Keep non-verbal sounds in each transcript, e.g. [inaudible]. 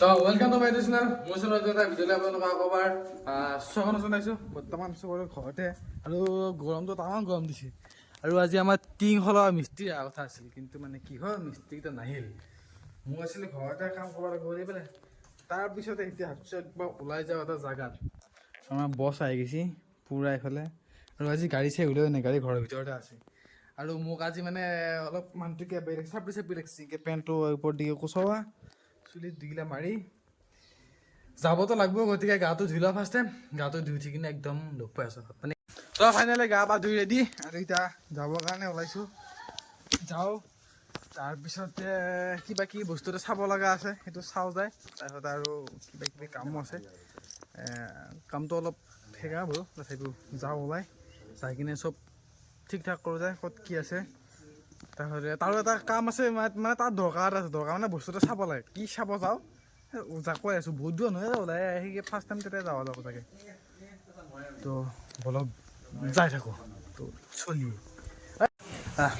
তো welcome to my channel মোৰ চেনেলত এটা ভিডিঅ'লৈ আপোনালোকক ঘৰতে আৰু গৰমটো তামাম গৰম দিছে। আৰু আজি আমাৰ টিং সলোৱা মিস্ত্ৰী অহা কথা আছিল, কিন্তু মানে কি হ'ল মিস্ত্ৰীকেইটা নাহিল। মোক আছিলে ঘৰতে কাম কৰিব লাগিব পেলাই। তাৰপিছতে এতিয়া ভাবিছোঁ একবাৰ ওলাই যাওঁ এটা জেগাত। বছ আহি গৈছে, পূৰা এইফালে। আৰু আজি গাড়ী চাই ওলোৱা নাই, গাড়ী ঘৰৰ ভিতৰতে আছে। আৰু মোক আজি মানে অলপ মানুহটোকে বেলেগ চাপৰি চাপৰি লাগিছে পেণ্টটো ওপৰত দিকে কুচোৱা। চুলিত দিগিলা মাৰি। যাবতো লাগব, গতিকে গাটো ধুই লোৱা ফাৰ্ষ্ট গাটো ধুই উঠি কিনে একদম লগ পাই আছোঁ মানে তো ফাইনেলি গা পা ধুই ৰেডি আৰু এতিয়া যাবৰ কাৰণে ওলাইছোঁ। যাওঁ, তাৰপিছতে কিবা কিবি বস্তু এটা চাব লগা আছে, সেইটো চাওঁ যায়। তাৰপিছত আৰু কিবা কিবি কামো আছে। কামটো অলপ সেগা বাৰু, তথাপিও যাওঁ ওলাই। যাই কিনে চব ঠিক ঠাক কৰোঁ যায় ক'ত কি আছে। তাৰপিছতে তাৰো এটা কাম আছে মানে মানে তাৰ দৰকাৰ আছে, দৰকাৰ মানে বস্তু এটা চাব লাগে। কি চাব যাওঁ? যাক কৈ আছোঁ, বহুত দূৰ নহয় ওলাই আহি ফাৰ্ষ্ট টাইম তেতিয়া যাব লাগিব চাগে তো, বলক, যাই থাকোঁ। তো চলি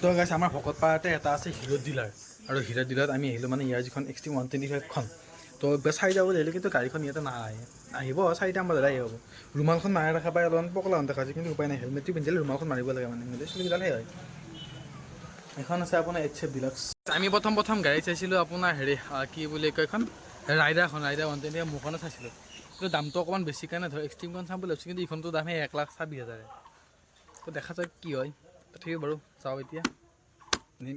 তো গাইছে আমাৰ ভকত পাৰাতে এটা আছে হিৰ' ডিলাৰ আৰু হিৰ' ডিলাৰত আমি আহিলোঁ মানে ইয়াৰ যিখন এক্সটি ওৱান টুৱেণ্টি ফাইভখন তো চাই যাব লাগিলে কিন্তু গাড়ীখন ইয়াতে নাহে আহিব চাৰিটামান বজাত আহিব। ৰুমালখন মাৰি ৰখা পাই অলপমান পকলান দেখা কিন্তু উপায় নাই, হেলমেটটো পিন্ধিলে ৰুমালখন মাৰিব লাগে মানে নহ'লে চুলিডালহে হয়। এখন আছে আপোনাৰ এইচ এফ ডিলাক্স আমি প্ৰথম প্ৰথম গাড়ী চাইছিলোঁ আপোনাৰ হেৰি কি বুলি কয় এখন? ৰাইডাৰখন ৰাইডাৰ ওৱান টুৱেণ্টি মোৰখনে চাইছিলোঁ। কিন্তু দামটো অকণমান বেছি কাৰণে ধৰক এক্সট্ৰিমখন চাম বুলি ভাবিছোঁ কিন্তু এইখনটো দামহে এক লাখ ছাব্বিছ হাজাৰে। তো দেখা যাওক কি হয়। তথাপিও বাৰু যাওঁ এতিয়া।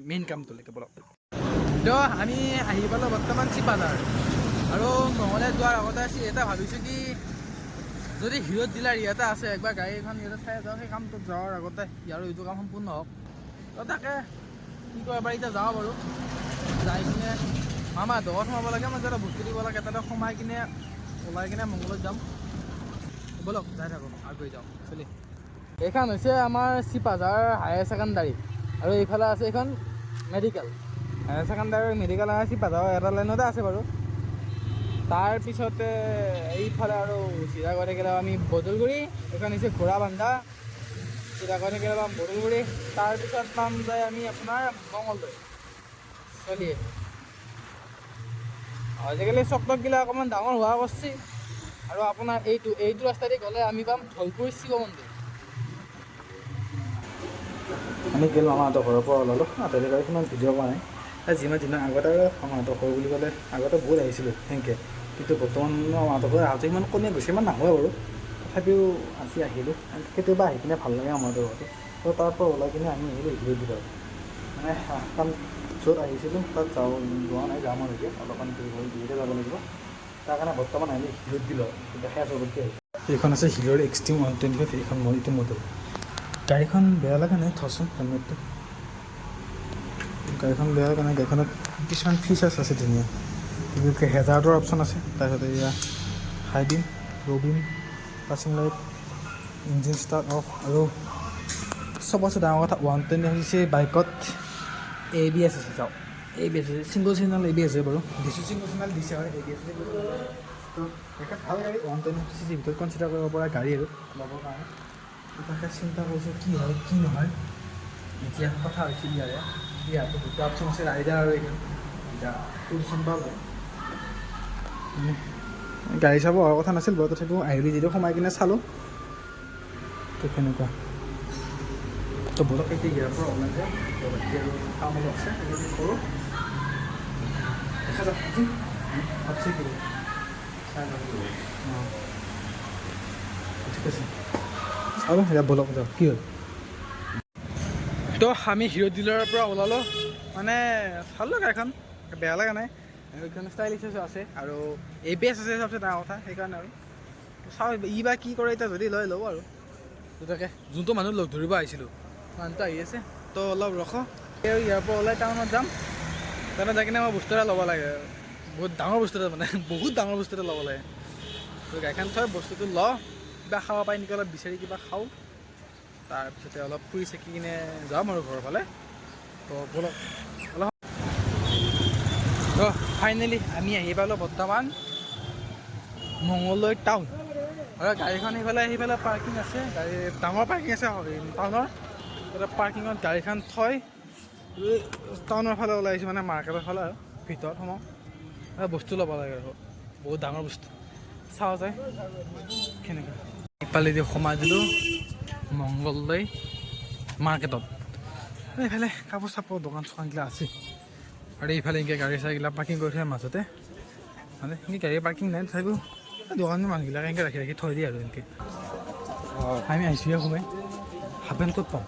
মেইন কামটোলৈকে বলক। তো আমি আহি পালোঁ বৰ্তমান চিপাজাৰ আৰু নহ'লে যোৱাৰ আগতে আছি এটা ভাবিছোঁ কি যদি হিৰত ডিলাৰ ইয়াতে আছে একবাৰ গাড়ী এখন ইয়াতে চাই যাওঁ সেই কামটোত যোৱাৰ আগতে। ইয়াৰো এইটো কাম সম্পূৰ্ণ হওক। তো তাকে কি কয়, এবাৰ এতিয়া যাওঁ বাৰু। যাই কিনে মামা দহত সোমাব লাগে মই এটা বস্তু দিব লাগে, তাতে সোমাই কিনে, ওলাই কিনে মংগলত যাম। বলক, যাই থাকক আগুৱাই যাওঁ, চলি। এইখন হৈছে আমাৰ চিপাজাৰ হায়াৰ ছেকেণ্ডাৰী, আৰু এইফালে আছে এইখন মেডিকেল হায়াৰ ছেকেণ্ডাৰী মেডিকেল আমাৰ চিপাজাৰ এটা লাইনতে আছে বাৰু। তাৰপিছতে এইফালে আৰু চিধা গৈ থাকিলে আমি বদলগুৰি এইখন হৈছে ঘোঁৰাবান্ধা। চিধা গৈ থাকিলে পাম বদলগুৰি তাৰপিছত পাম যায় আমি আপোনাৰ মঙলদৈ চলিয়ে। আজিকালি চক টকবিলাক অকণমান ডাঙৰ হোৱা কৰিছে আৰু আপোনাৰ এইটো এইটো ৰাস্তাদি গ'লে আমি পাম ঢলপুৰ শিৱ মন্দিৰ আমি গ'লোঁ মামাহঁতৰ ঘৰৰ পৰা ওলালোঁ। আঁতৰি গাড়ী সিমান ভিডিঅ' কৰা নাই যিমান দিনৰ আগতে আৰু মামাহঁতৰ ঘৰ বুলি ক'লে আগতে বহুত আহিছিলোঁ, সেনেকৈ। কিন্তু বৰ্তমান মামাহঁতৰ ঘৰ আহোঁতে ইমান কোনে গৈছে, ইমান নাহোৱে বাৰু। তথাপিও আজি আহিলোঁ। কেতিয়াবা আহি কিনে ভালো লাগে আমাৰতো ঘৰটো তো তাৰ পৰা ওলাই কিনে আমি আহিলোঁ হিৰ দিলত মানে কাম য'ত আহিছিলোঁ, তাত যাওঁ, যোৱা নাই, যাম আৰু এতিয়া। অলপমান হ'ল যাব লাগিব। তাৰ কাৰণে বৰ্তমান আহিলোঁ হিৰত দিলত দেখাই আছোঁ গতিকে এইখন আছে হিৰৰ এক্সট্ৰিম ওৱান টুৱেণ্টি ফাইভ এইখন মই এইটো মডেল গাড়ীখন বেয়া লগা নাই থচোন হেলমেটটো। গাড়ীখন বেয়া নাই, গাড়ীখনত কিছুমান ফিচাৰ্ছ আছে ধুনীয়া। হেজাৰ্ডৰ অপশ্যন আছে। তাৰপিছতে এয়া high beam low' beam passing light engine start off আৰু চবতছে ডাঙৰ কথা ওৱান টুৱেণ্টি হৈছে বাইকত এ বি এছ আছে, চাওক। এ বি এছ আছে single channel A B S হয় বাৰু। দিছোঁ ছিংগল চেনেল দিছে হয় এ বি এছ ভালো গাড়ী ওৱান টুৱেণ্টি চি চিৰ ভিতৰত কনচিডাৰ কৰিব পৰা গাড়ী আৰু ল'বৰ কাৰণে। তো তাকে চিন্তা কৰিছোঁ, কি হয়, কি নহয়। এতিয়া কথা হৈছে ইয়াৰে। ইয়াতো দুটা অপশ্যন আছে ৰাইডাৰ আৰু এইখন এতিয়া পাব মানে গাড়ী চাব অহা কথা নাছিল বাৰু তথাপিও আহিলি যদিও সোমাই কিনে চালোঁ। তো সেনেকুৱা। তো বলক এতিয়া ইয়াৰ পৰা ওলাই তো বাকী আৰু কাম ঠিক আছে। বলক যাওক কি তো আমি হিৰ' ডিলাৰৰ পৰা ওলালোঁ। মানে চালোঁ গাড়ীখন বেয়া লগা নাই। এইখন ষ্টাইলিছ আছে আৰু এ পি এছ আছে চবচে ডাঙৰ কথা সেইকাৰণে আৰু। চাওঁ ই বা কি কৰে এতিয়া যদি লৈ ল'ব আৰু। তাকে যোনটো মানুহ লগ ধৰিব আহিছিলোঁ। মানুহটো আহি আছে। তো অলপ ৰখ। আৰু ইয়াৰ পৰা ওলাই টাউনত যাম। টাউনত যাই কিনে মই বস্তু এটা ল'ব লাগে। বহুত ডাঙৰ বস্তু এটা মানে বহুত ডাঙৰ বস্তু এটা ল'ব লাগে। তো গাড়ীখন থৈ বস্তুটো ল। কিবা খাব পাই নেকি অলপ বিচাৰি কিবা খাওঁ। তাৰপিছতে অলপ ফুৰি চাকি কিনে যাম আৰু ঘৰৰ ফালে। তো ব'লক তো ফাইনেলি আমি আহি পালোঁ বৰ্তমান মঙলদৈ টাউন আৰু গাড়ীখন সেইফালে আহি পেলাই পাৰ্কিং আছে। গাড়ী, ডাঙৰ পাৰ্কিং আছে টাউনৰ পাৰ্কিঙত গাড়ীখন থৈ টাউনৰ ফালে ওলাই আহিছোঁ মানে মাৰ্কেটৰ ফালে আৰু, ভিতৰত সোমাওঁ। বস্তু ল'ব লাগে আৰু। বহুত ডাঙৰ বস্তু। চাওঁ যায়। কেনেকুৱা ইফালেদি সোমাই দিলোঁ মংগলদৈ মাৰ্কেটত এইফালে কাপোৰ চাপোৰ দোকান চোকানগিলা আছে। আৰু এইফালে এনেকৈ গাড়ী চাড়ীগিলা পাৰ্কিং কৰি থৈ মাজতে। মানে এনেকৈ গাড়ী পাৰ্কিং নাই, তথাপিও দোকানৰ মানুহবিলাকে এনেকৈ ৰাখি ৰাখি থৈ দিয়ে আৰু এনেকৈ। আমি আহিছোঁহে সোমাই। হাফ পেণ্ট ক'ত পাম?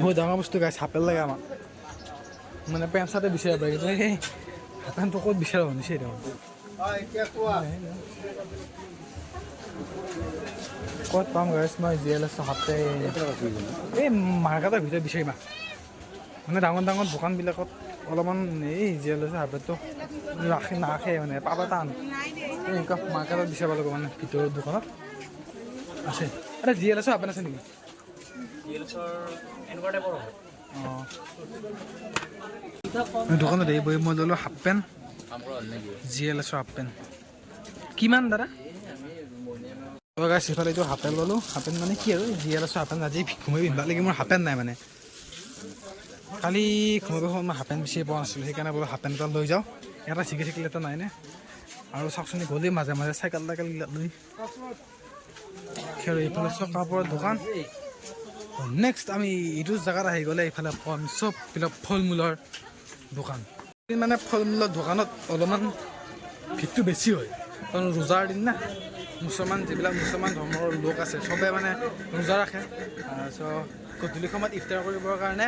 বহুত ডাঙৰ বস্তু গাইছ হাফ পেণ্ট লাগে আমাক। মানে পেণ্ট চাৰ্টে বিচাৰিব পাৰি, কিন্তু সেই হাফ পেণ্টটো ক'ত বিচাৰিব নিছে দেখোন। ক'ত পাম গাইছ, মই জি এল এছ এই মাৰ্কেটৰ ভিতৰত বিচাৰিবা মানে ডাঙৰ ডাঙৰ দোকানবিলাকত অলপমান এই জি এল এছ হাফ পেণ্টটো ৰাখে নাৰাখে মানে পাবা টান। এনেকুৱা মাৰ্কেটত বিচাৰিব লাগিব মানে ভিতৰৰ দোকানত। আছে। আৰে জি এল এছৰ হাফ পেণ্ট আছে নেকি অঁ। দোকানত এই বহি মই ল'লোঁ হাফ পেণ্ট। জি এল এছৰ হাফ পেণ্ট। কিমান দাদা? সিফালে এইটো হাফ পেণ্ট ল'লোঁ। হাফ পেণ্ট মানে কি আৰু? জি এল এছৰ হাফ পেণ্ট আজি ঘুমাই পিন্ধিব লাগে মোৰ হাফ পেণ্ট নাই মানে। কালি সময়ত মই হাফ পেণ্ট বিচাৰি পোৱা নাছিলোঁ, সেইকাৰণে বোলো হাফ পেণ্ট এটা লৈ যাওঁ। এটা ছিগি থাকিলে এটা নাই নে আৰু চাওকচোন গ'লেই মাজে মাজে চাইকেল টাইকেল লৈ খেৰ, এইফালে চব কাপোৰৰ দোকান। নেক্সট আমি এইটো জেগাত আহি গ'লে এইফালে পাম চববিলাক ফল মূলৰ দোকান। মানে ফল মূলৰ দোকানত অলপমান ভিৰটো বেছি হয়। কাৰণ ৰোজাৰ দিন না। মুছলমান, যিবিলাক মুছলমান ধৰ্মৰ লোক আছে, চবে মানে ৰোজা ৰাখে। চ' গধূলি সময়ত ইফতাৰ কৰিবৰ কাৰণে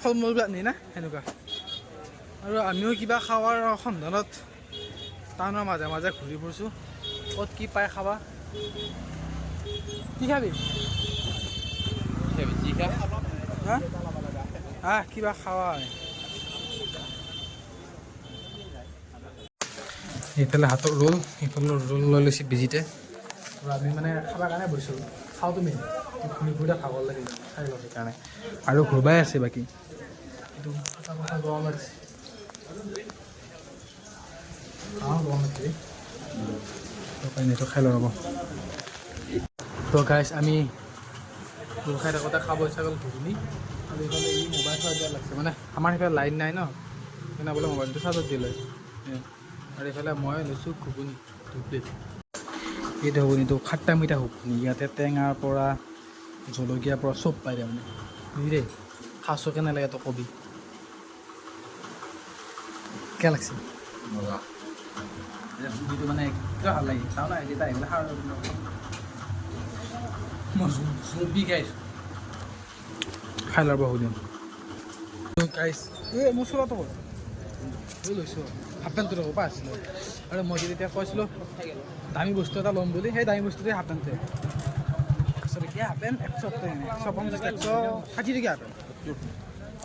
ফল মূলবিলাক নিয়ে না সেনেকুৱা। আৰু আমিও কিবা খাৱাৰ সন্ধানত টাউনৰ মাজে মাজে ঘূৰি ফুৰিছোঁ। ক'ত কি পায় খাবা? কি খাবি? হা? কিবা খাৱা এইফালে হাতৰ ৰোল এইফালে ৰোল লৈ লৈছে বিজিতে আমি মানে খাবৰ কাৰণে বহিছোঁ। খাওঁ তুমি? ঘূৰি ঘূৰি খাব লাগে খাই লওঁ সেইকাৰণে। আৰু ঘূৰবাই আছে বাকী? এইটো এটা কথা গৰম লাগিছে। গৰম লাগিছে। এইটো খাই লওঁ ৰ'ব। তো গাইছ আমি ৰোল খাই থাকোঁতে খাব ইচ্ছা গ'ল ঘুগুনি। আৰু এইফালে ই মোবাইল চাৰ্জ দিয়া লাগছে। মানে আমাৰ সেইফালে লাইন নাই ন? সেইকাৰণে বোলে মোবাইলটো চাৰ্জত দিলে আৰু এইফালে মই লৈছোঁ ঘুগুনি দুই প্লেট এইটো ঘুগুনিটো খাট্টা মিঠা ঘুগুনি ইয়াতে টেঙাৰ পৰা জলকীয়াৰ পৰা চব পাই তাৰমানে বুজি দেই খাইছোঁ কেনে লাগে তই কবি। কে লাগছে? মানে কিয় ভালো লাগে চাওঁ না এতিয়া আহিলে সাৰ মই জুবি গাইছোঁ খাই ল'ব দিন গাইছ এই মোৰ চোলাটো লৈ লৈছোঁ। হাফ পেণ্টটো পৰা আছিলোঁ। আৰু মই যে তেতিয়া কৈছিলোঁ দামী বস্তু এটা ল'ম বুলি সেই দামী বস্তুটোৱে হাফ পেণ্টে হাফ পেণ্ট একশ একশ একশ ষাঠি হাফ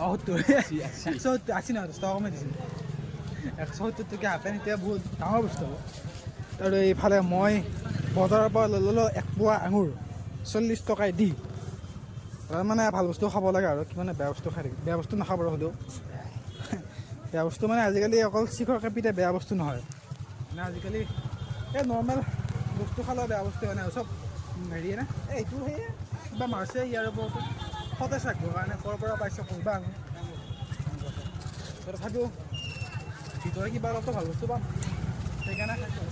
অঁ সত্তৰ একশ আশী নহয় দহ টকা কমাই দিছিল একশ সত্তৰ টকীয়া হাফ এতিয়া বহুত ডাঙৰ বস্তু হ'ব। আৰু এইফালে মই বজাৰৰ পৰা লৈ ল'লোঁ এক পোৱা আঙুৰ, চল্লিছ টকাই দি। মানে ভালো বস্তু খাব লাগে আৰু কিমানে বেয়া বস্তু খাই থাকে বেয়া বস্তু নাখাব হ'লেও বেয়া বস্তু মানে আজিকালি অকল চিখৰ কাপিতে বেয়া বস্তু নহয়। মানে আজিকালি এই নৰ্মেল বস্তু খালেও বেয়া বস্তু মানে চব হেৰিয়ে না এই এইটো সেয়ে কিবা মাৰছে ইয়াৰ ওপৰতো। সতেজ ৰাখিবৰ কাৰণে ক'ৰ পৰা পাইছে কৰিবা আমি তথাপিও ভিতৰে কিবা অলপতো ভালো বস্তু পাম। সেইকাৰণে আৰু।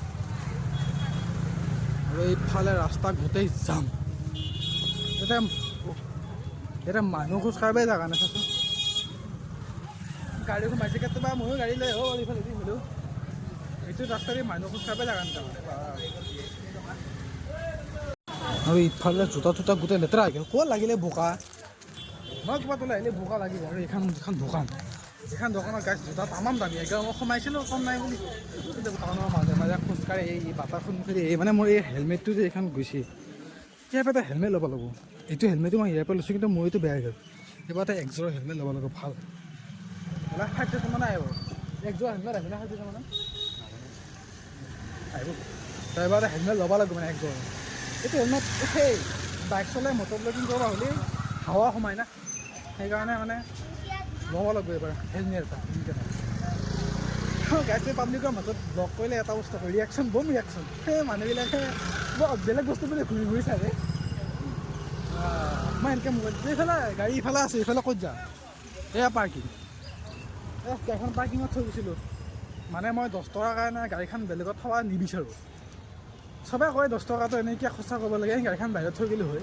এইফালে ৰাস্তা গোটেই যাম এতিয়া এতিয়া মানুহ খোজ কাঢ়িবই জেগা নাই চাচোন গাড়ী সোমাইছে কেতিয়াবা ময়ো গাড়ী লৈ আহোঁ এইফালে দি হ'লেও। এইটো ৰাস্তাৰে মানুহ খোজ কাঢ়িবই জেগা নাই তাৰমানে। আৰু ইফালে জোতা চোতা গোটেই লেতেৰা হৈ গ'ল। ক'ত লাগিলে বোকা? মই ক'ৰবাত ওলাই আহিলে বোকা লাগিব আৰু এইখন যিখন দোকান। এইখন দোকানত গাছ জোতা তামাম দামী একদম মই সোমাইছিলোঁ, কম নাই বুলি। টাউনৰ মাজে মাজে খোজকাঢ়ি এই বাটাৰ সন্মুখেদি এই মানে মোৰ এই হেলমেটটো যে এইখন গৈছে ইয়াৰ পৰা এটা হেলমেট ল'ব লাগিব। এইটো হেলমেটো মই ইয়াৰ পৰা লৈছোঁ, কিন্তু মোৰ এইটো বেয়া হৈ গ'ল। এইবাৰ এটা একযোৰ হেলমেট ল'ব লাগিব, ভালো। ষাঠি মানে আহিব একযোৰ হেলমেট আহিব না ষাঠি মানে আহিব। তই এবাৰ এটা হেলমেট ল'ব লাগিব মানে একযোৰ এইটো হেলমেট সেই বাইক চলাই মটৰ ব্লগিং কৰিব হ'লে হাৱা সোমাই না। সেইকাৰণে মানে ল'ব লাগিব এইবাৰ, হেলমেট এটা গাইছে পাব্লিকৰ মাজত ব্লগ কৰিলে এটা বস্তু হয় ৰিয়েকশ্যন বম ৰিয়েকশ্যন সেই মানুহবিলাকে বেলেগ বস্তু বুলি ঘূৰি ঘূৰি চাই মই এনেকৈ মোবাইল, এইফালে গাড়ী ইফালে আছে ইফালে ক'ত যা? এয়া পাৰ্কিং এই গাড়ীখন পাৰ্কিঙত থৈ গৈছিলোঁ। মানে মই দহ টকাৰ কাৰণে গাড়ীখন বেলেগত থোৱা নিবিচাৰোঁ। চবে কয় দহ টকাটো এনেকৈ খৰচা কৰিব লাগে গাড়ীখন বাহিৰত থৈ গ'লে হয়।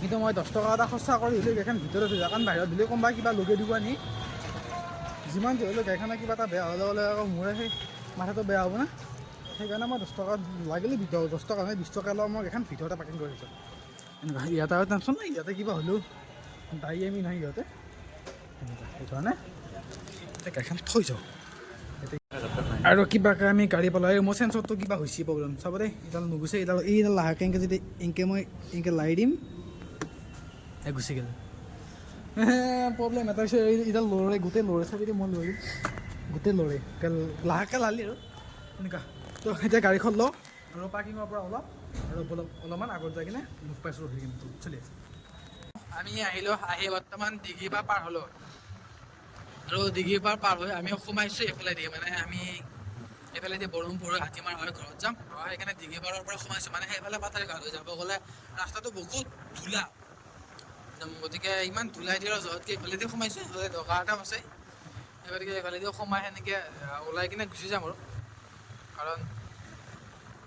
কিন্তু মই দহ টকা এটা খৰচা কৰি হ'লেও গাড়ীখন ভিতৰত থৈ যাওঁ, কাৰণ বাহিৰত দিলে কোনোবাই কিবা লগাই দিব নি যিমান যি হ'লেও গাড়ীখনৰ কিবা এটা বেয়া হ'লে হ'লে আকৌ মোৰে সেই মাথাটো বেয়া হ'ব না। সেইকাৰণে মই দহ টকা লাগিলে ভিতৰত দহ টকা নহয় বিছ টকা লওঁ, মই এখন ভিতৰতে পাৰ্কিং কৰি দিছোঁ এনেকুৱা ইয়াতে আৰু টেনশ্যন নাই, ইয়াতে কিবা হ'লেও দায়ী আমি নহয় সিহঁতে। সেনেকুৱা সেইকাৰণে গাড়ীখন থৈ যাওঁ। আৰু কিবাকে আমি গাড়ী পেলাই, মোৰ চেঞ্চৰটো কিবা হৈছে প্ৰব্লেম চাব দেই, এডাল নুগুছে, এডাল এইডাল লাহেকৈ এনেকৈ যদি এনেকৈ মই এনেকৈ লাৰি দিম গুচি গ'ল। [laughs] প্ৰব্লেম এটা হৈছে এইডাল লৰে, গোটেই লৰে, চাবি দেই, মই লৈ দিম গোটেই লৰে লাহেকৈ লালি আৰু এনেকুৱা তো এতিয়া গাড়ীখন লওঁ আৰু পাৰ্কিঙৰ পৰা অলপ আৰু অলপ, অলপমান আগত যাই কিনে মুখ পাইছোঁ ৰখি কিনে চলি আমি আহিলোঁ, আহি বৰ্তমান ডিগ্ৰীৰ পাৰ হ'লোঁ। আৰু ডিগ্ৰীৰ পাৰ পাৰ হৈ আমি সোমাইছোঁ এইফালে দি মানে আমি এইফালে দি বৰহমপুৰ হাতীমাৰ হৈ ঘৰত যাম। আৰু সেইকাৰণে ডিগ্ৰী পাৰৰ পৰা সোমাইছোঁ মানে সেইফালে ঘাট হৈ যাব গ'লে ৰাস্তাটো বহুত ধূলা। গতিকে ইমান ধূলাই দিয়ে য'তকৈ এইফালেদি সোমাইছোঁ এইফালে দৰকাৰ এটা আছে সেইগতিকে এইফালেদি সোমাই সেনেকৈ ওলাই কিনে গুচি যাম আৰু। কাৰণ,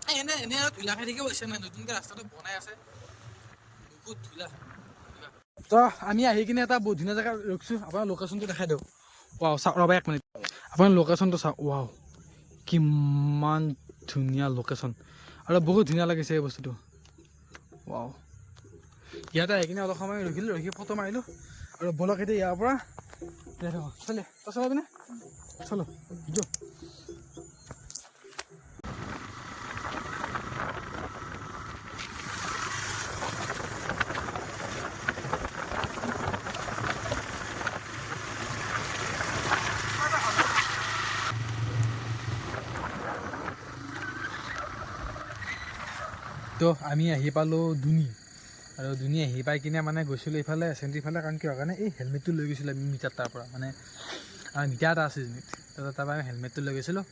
এই এনে এনে আৰু ধূলা খাই থাকিব হৈছে নাই, নতুনকৈ ৰাস্তাটো বনাই আছে। বহুত ধূলা। তো আমি আহি কিনে এটা বহুত ধুনীয়া জেগা ৰখিছোঁ, আপোনাৰ লোকেশ্যনটো দেখাই দিওঁ ৱাও চাওক ৰ'বা এক মিনিট আপোনাৰ লোকেশ্যনটো চাওক ৱাও কিমান ধুনীয়া লোকেশ্যন আৰু বহুত ধুনীয়া লাগিছে এই বস্তুটো ৱাও ইয়াতে আহি কিনে অলপ সময় ৰখিলোঁ ৰখি ফটো মাৰিলোঁ আৰু বলক এতিয়া ইয়াৰ পৰা চলে তই চলাবিনে চলো যোৱা তো আমি আহি পালোঁ দুনি আৰু দুনি আহি পাই কিনে মানে গৈছিলোঁ এইফালে চেণ্টিৰ ফালে কাৰণ কিয়? কাৰণে এই হেলমেটটো লৈ গৈছিলোঁ আমি মিটাৰ তাৰ পৰা মানে আমাৰ মিটাৰ এটা আছে দুনিত তাৰ পৰা আমি হেলমেটটো লৈ গৈছিলোঁ।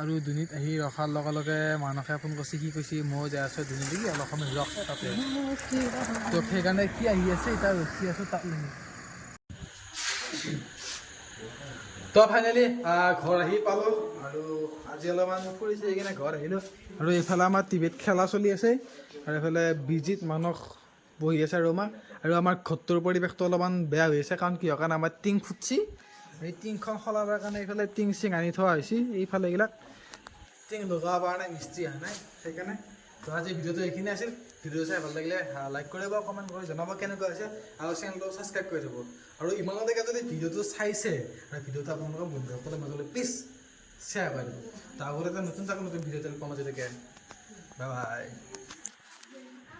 আৰু দুনিত আহি ৰখাৰ লগে লগে মানসে ফোন কৰিছে কি কৈছে মই যাই আছোঁ দুনি দেখি অলপ সময় ৰখ তাতে। তো সেইকাৰণে কি আহি আছে এতিয়া ৰখি আছোঁ তাত লাগি তো ফাইনেলি ঘৰ আহি পালোঁ আৰু আজি অলপমান ফুৰিছে সেইকাৰণে ঘৰ আহিলোঁ। আৰু এইফালে আমাৰ টিভিত খেলা চলি আছে আৰু এইফালে বিজিত মানস বহি আছে ৰুমা আৰু আমাৰ ঘৰটোৰ পৰিৱেশটো অলপমান বেয়া হৈ আছে কাৰণ কিহৰ কাৰণে আমাৰ টিং ফুটছি। এই টিংখন সলাবৰ কাৰণে এইফালে টিং চিং আনি থোৱা হৈছে, এইফালে এইবিলাক টিং লগাব পৰা নাই মিস্ত্ৰী অহা নাই, সেইকাৰণে। তো আজি ভিডিঅ'টো এইখিনি আছিল। ভিডিঅ' চাই ভালো লাগিলে লাইক কৰিব কমেণ্ট কৰি জনাব কেনেকুৱা হৈছে। আৰু চেনেলটো ছাবস্ক্ৰাইব কৰি থ'ব। আৰু ইমানলৈকে যদি ভিডিঅ'টো চাইছে, আৰু ভিডিঅ'টো আপোনালোকৰ বন্ধুসকলে মাজলৈ প্লিজ শ্বেয়াৰ কৰি তাৰ আগতে এটা নতুন চাকৰি নতুন ভিডিঅ' পাম মাজলৈকে বাই বাই